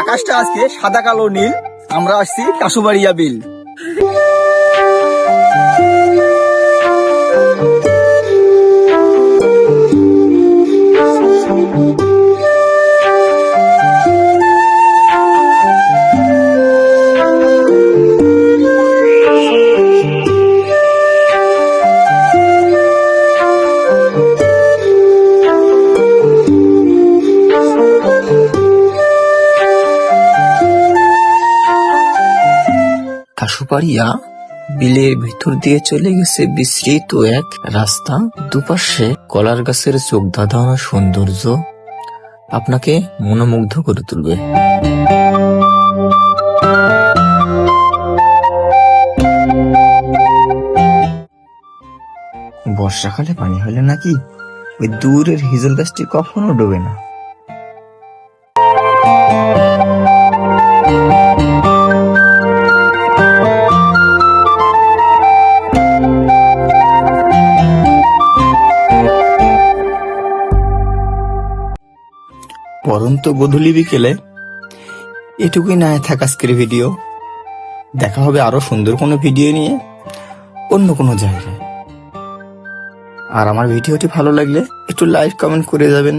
আকাশটা আজকে সাদা কালো নীল। আমরা আসছি কাশুবাড়িয়া বিল। কাশুপাড়িয়া বিলের ভিতর দিয়ে চলে গেছে, বিস্তৃত এক রাস্তা। দুপাশে কলার গাছের চোখ ধাঁধানো সৌন্দর্য আপনাকে মনোমুগ্ধ করে তুলবে। বর্ষাকালে পানি হলে নাকি ওই দূরের হিজল গাছটি কখনো ডোবে না। পরন্ত গধূলি বিকেলে এটুকুই না থাক আজকের ভিডিও দেখা হবে আরও সুন্দর কোনো ভিডিও নিয়ে অন্য কোনো জায়গায়। আর আমার ভিডিওটি ভালো লাগলে একটু লাইক কমেন্ট করে যাবেন।